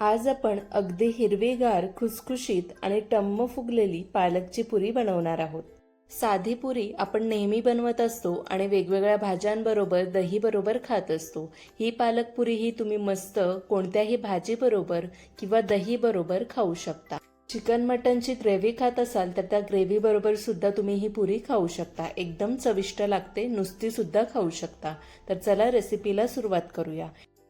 आज आपण अगदी हिरवीगार खुसखुशीत आणि टम्म फुगलेली पालकची पुरी बनवणार आहोत. साधी पुरी आपण नेहमी बनवत असतो आणि वेगवेगळ्या भाज्यांबरोबर दहीबरोबर खात असतो. ही पालक पुरी ही तुम्ही मस्त कोणत्याही भाजीबरोबर किंवा दहीबरोबर खाऊ शकता. चिकन मटनची ग्रेव्ही खात असाल तर त्या ग्रेव्हीबरोबर सुद्धा तुम्ही ही पुरी खाऊ शकता. एकदम चविष्ट लागते नुसती सुद्धा खाऊ शकता. तर चला रेसिपीला सुरुवात करूया.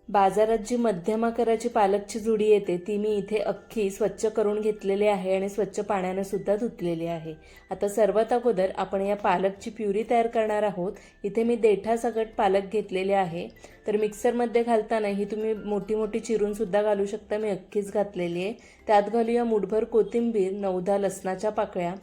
बाजारात जी मध्यम आकाराची पालकची जुडी येते ती मी इथे अख्खी स्वच्छ करून घेतलेली आहे आणि स्वच्छ पाण्यानं सुद्धा धुतलेली आहे. आता सर्वात अगोदर आपण या पालकची प्युरी तयार करणार आहोत. इथे मी देठासकट पालक घेतलेले आहे. तर मिक्सरमध्ये घालताना ही तुम्ही मोठी मोठी चिरून सुद्धा घालू शकता. मी अख्खीच घातलेली आहे. त्यात घालूया मुठभर कोथिंबीर नऊदा लसणाच्या पाकळ्या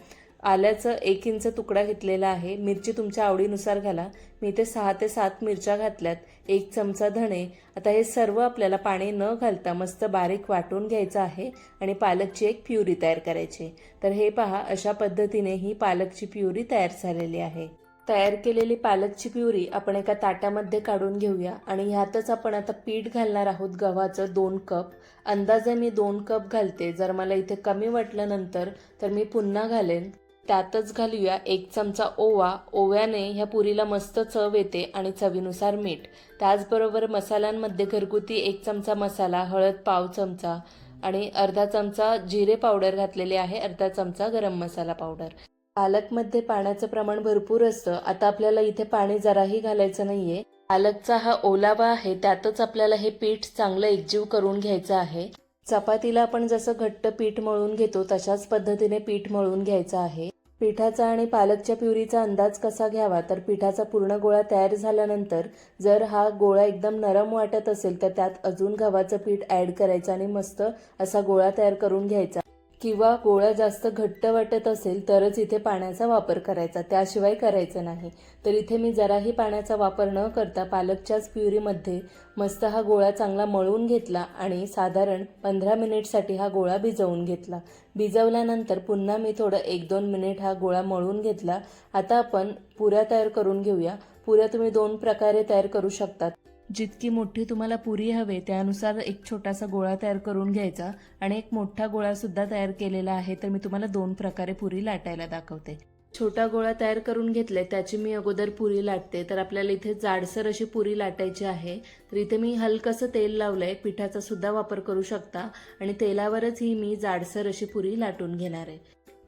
आल्याचं एक इंच तुकडा घेतलेला आहे. मिरची तुमच्या आवडीनुसार घाला. मी इथे सहा ते सात मिरच्या घातल्यात. एक चमचा धणे. आता हे सर्व आपल्याला पाणी न घालता मस्त बारीक वाटून घ्यायचं आहे आणि पालकची एक प्युरी तयार करायची. तर हे पहा अशा पद्धतीने ही पालकची प्युरी तयार झालेली आहे. तयार केलेली पालकची प्युरी आपण एका ताटामध्ये काढून घेऊया आणि ह्यातच आपण आता पीठ घालणार आहोत गव्हाचं दोन कप. अंदाजे मी दोन कप घालते. जर मला इथे कमी वाटलं नंतर तर मी पुन्हा घालेन. त्यातच घालूया एक चमचा ओवा. ओव्याने ह्या पुरीला मस्त चव येते आणि चवीनुसार मीठ. त्याचबरोबर मसाल्यांमध्ये घरगुती एक चमचा मसाला हळद पाव चमचा आणि अर्धा चमचा जिरे पावडर घातलेले आहे अर्धा चमचा गरम मसाला पावडर. पालकमध्ये पाण्याचं प्रमाण भरपूर असतं. आता आपल्याला इथे पाणी जराही घालायचं नाहीये. पालकचा हा ओलावा आहे त्यातच आपल्याला हे पीठ चांगलं एकजीव करून घ्यायचं आहे. चपातीला आपण जसं घट्ट पीठ मळून घेतो तशाच पद्धतीने पीठ मळून घ्यायचं आहे. पिठाचा आणि पालकच्या प्युरीचा अंदाज कसा घ्यावा? तर पिठाचा पूर्ण गोळा तयार झाल्यानंतर जर हा गोळा एकदम नरम वाटत असेल तर त्यात अजून गव्हाचं पीठ ॲड करायचं आणि मस्त असा गोळा तयार करून घ्यायचा. किंवा गोळा जास्त घट्ट वाटत असेल तरच इथे पाण्याचा वापर करायचा. त्याशिवाय करायचं नाही. तर इथे मी जराही पाण्याचा वापर न करता पालकच्याच प्युरीमध्ये मस्त हा गोळा चांगला मळून घेतला आणि साधारण पंधरा मिनिटसाठी हा गोळा भिजवून घेतला. भिजवल्यानंतर पुन्हा मी थोडं एक दोन मिनिट हा गोळा मळून घेतला. आता आपण पुऱ्या तयार करून घेऊया. पुऱ्या तुम्ही दोन प्रकारे तयार करू शकतात. जितकी मोठी तुम्हाला पुरी हवे त्यानुसार एक छोटासा गोळा तयार करून घ्यायचा आणि एक मोठा गोळासुद्धा तयार केलेला आहे तर मी तुम्हाला दोन प्रकारे पुरी लाटायला दाखवते. छोटा गोळा तयार करून घेतलाय त्याची मी अगोदर पुरी लाटते. तर आपल्याला इथे जाडसर अशी पुरी लाटायची आहे. तर इथे मी हलकंसं तेल लावलंय पिठाचा सुद्धा वापर करू शकता. आणि तेलावरच ही मी जाडसर अशी पुरी लाटून घेणार आहे.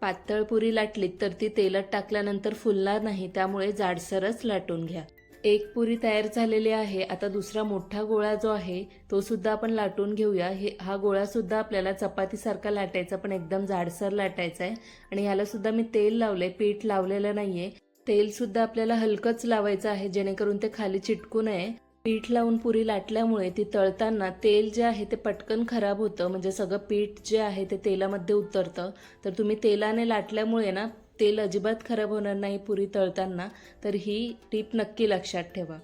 पातळ पुरी लाटलीत तर ती तेलात टाकल्यानंतर फुलणार नाही त्यामुळे जाडसरच लाटून घ्या. एक पुरी तयार झालेली आहे. आता दुसरा मोठा गोळा जो आहे तो सुद्धा आपण लाटून घेऊया. हे हा गोळा सुद्धा आपल्याला चपातीसारखा लाटायचा पण एकदम जाडसर लाटायचा आहे. आणि ह्याला सुद्धा मी तेल लावलंय पीठ लावलेलं नाहीये. तेल सुद्धा आपल्याला हलकंच लावायचं आहे जेणेकरून ते खाली चिटकू नये. पीठ लावून पुरी लाटल्यामुळे ती तळताना तेल जे आहे ते पटकन खराब होतं. म्हणजे सगळं पीठ जे आहे ते तेलामध्ये उतरतं. तर तुम्ही तेलाने लाटल्यामुळे ना तेल अजिबात खराब होणार नाही पुरी तळताना तर ही टीप नक्की लक्षात ठेवा.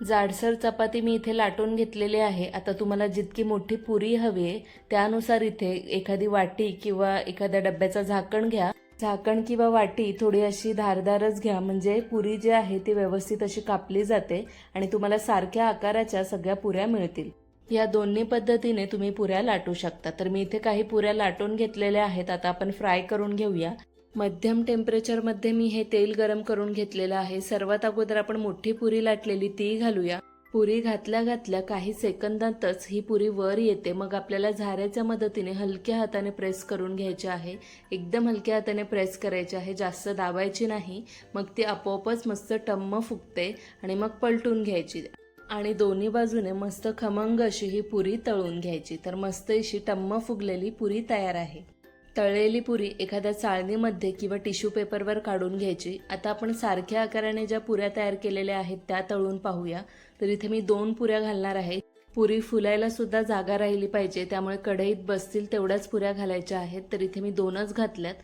जाडसर चपाती मी इथे लाटून घेतलेली आहे. आता तुम्हाला जितकी मोठी पुरी हवी आहे त्यानुसार इथे एखादी वाटी किंवा एखाद्या डब्याचं झाकण घ्या. झाकण किंवा वाटी थोडी अशी धारदारच घ्या. म्हणजे पुरी जी आहे ती व्यवस्थित अशी कापली जाते आणि तुम्हाला सारख्या आकाराच्या सगळ्या पुऱ्या मिळतील. या दोन्ही पद्धतीने तुम्ही पुऱ्या लाटू शकता. तर मी इथे काही पुऱ्या लाटून घेतलेल्या आहेत. आता आपण फ्राय करून घेऊया. मध्यम टेम्परेचरमध्ये मी हे तेल गरम करून घेतलेलं आहे. सर्वात अगोदर आपण मोठी पुरी लाटलेली ती घालूया. पुरी घातल्या घातल्या काही सेकंदातच ही पुरी वर येते. मग आपल्याला झाऱ्याच्या मदतीने हलक्या हाताने प्रेस करून घ्यायची आहे. एकदम हलक्या हाताने प्रेस करायची आहे. जास्त दाबायची नाही. मग ती आपोआपच मस्त टम्म फुगते आणि मग पलटून घ्यायची. आणि दोन्ही बाजूने मस्त खमंग अशी ही पुरी तळून घ्यायची. तर मस्त अशी टम्म फुगलेली पुरी तयार आहे. तळलेली पुरी एखाद्या चाळणीमध्ये किंवा टिश्यू पेपरवर काढून घ्यायची. आता आपण सारख्या आकाराने ज्या पुऱ्या तयार केलेल्या आहेत त्या तळून पाहूया. तर इथे मी दोन पुऱ्या घालणार आहे. पुरी फुलायला सुद्धा जागा राहिली पाहिजे त्यामुळे कढईत बसतील तेवढ्याच पुऱ्या घालायच्या आहेत. तर इथे मी दोनच घातल्यात.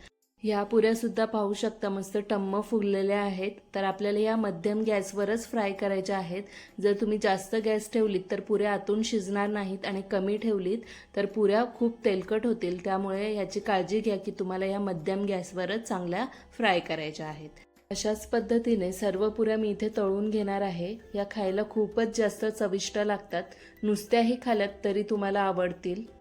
ह्या पुऱ्यासुद्धा पाहू शकता मस्त टम्म फुगलेल्या आहेत. तर आपल्याला या मध्यम गॅसवरच फ्राय करायच्या आहेत. जर तुम्ही जास्त गॅस ठेवलीत तर पुऱ्या आतून शिजणार नाहीत आणि कमी ठेवलीत तर पुऱ्या खूप तेलकट होतील. त्यामुळे ह्याची काळजी घ्या की तुम्हाला या मध्यम गॅसवरच चांगल्या फ्राय करायच्या आहेत. अशाच पद्धतीने सर्व पुऱ्या मी इथे तळून घेणार आहे. या खायला खूपच जास्त चविष्ट लागतात. नुसत्याही खाल्यात तरी तुम्हाला आवडतील.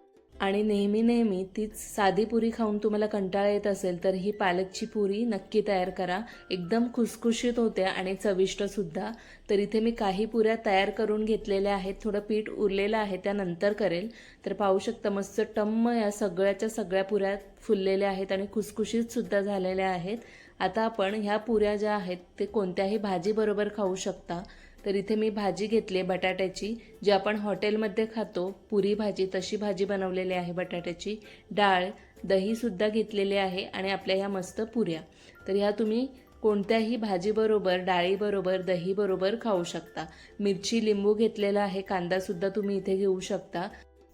आणि नेहमी नेहमी तीच साधी पुरी खाऊन तुम्हाला कंटाळा येत असेल तर ही पालकची पुरी नक्की तयार करा. एकदम खुसखुशीत होते आणि चविष्टसुद्धा तर इथे मी काही पुऱ्या तयार करून घेतलेल्या आहेत. थोडं पीठ उरलेलं आहे त्यानंतर करेल. तर पाहू शकता मस्त टम्म या सगळ्याच्या सगळ्या पुऱ्या फुललेल्या आहेत आणि खुसखुशीतसुद्धा झालेल्या आहेत. आता आपण ह्या पुऱ्या ज्या आहेत ते कोणत्याही भाजीबरोबर खाऊ शकता. तर इथे मी भाजी घेतली आहे बटाट्याची जी आपण हॉटेलमध्ये खातो पुरी भाजी तशी भाजी बनवलेली आहे बटाट्याची. डाळ दहीसुद्धा घेतलेले आहे आणि आपल्या ह्या मस्त पुऱ्या. तर ह्या तुम्ही कोणत्याही भाजीबरोबर डाळीबरोबर दहीबरोबर खाऊ शकता. मिरची लिंबू घेतलेला आहे कांदासुद्धा तुम्ही इथे घेऊ शकता.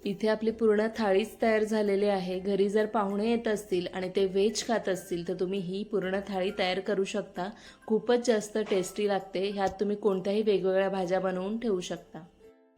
इथे आपली पूर्ण थाळीच तयार झालेली आहे. घरी जर पाहुणे येत असतील आणि ते व्हेज खात असतील तर तुम्ही ही पूर्ण थाळी तयार करू शकता. खूपच जास्त टेस्टी लागते. ह्यात तुम्ही कोणत्याही वेगवेगळ्या भाज्या बनवून ठेवू शकता.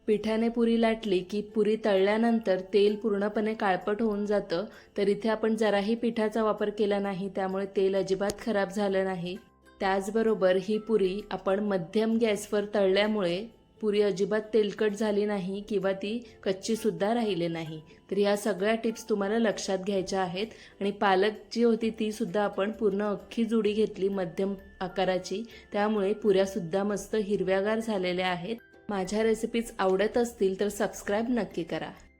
पिठाने पुरी लाटली की पुरी तळल्यानंतर तेल पूर्णपणे काळपट होऊन जातं. तर इथे आपण जराही पिठाचा वापर केला नाही त्यामुळे तेल अजिबात खराब झालं नाही. त्याचबरोबर ही पुरी आपण मध्यम गॅसवर तळल्यामुळे पुरी अजिबात तेलकट झाली नाही किंवा ती कच्ची सुद्धा राहिली नाही. तर ह्या सगळ्या टिप्स तुम्हाला लक्षात घ्यायच्या आहेत आणि पालक जी होती ती सुद्धा आपण पूर्ण अख्खी जुडी घेतली मध्यम आकाराची. त्यामुळे पुऱ्यासुद्धा मस्त हिरव्यागार झालेल्या आहेत. माझ्या रेसिपीज आवडत असतील तर सबस्क्राईब नक्की करा.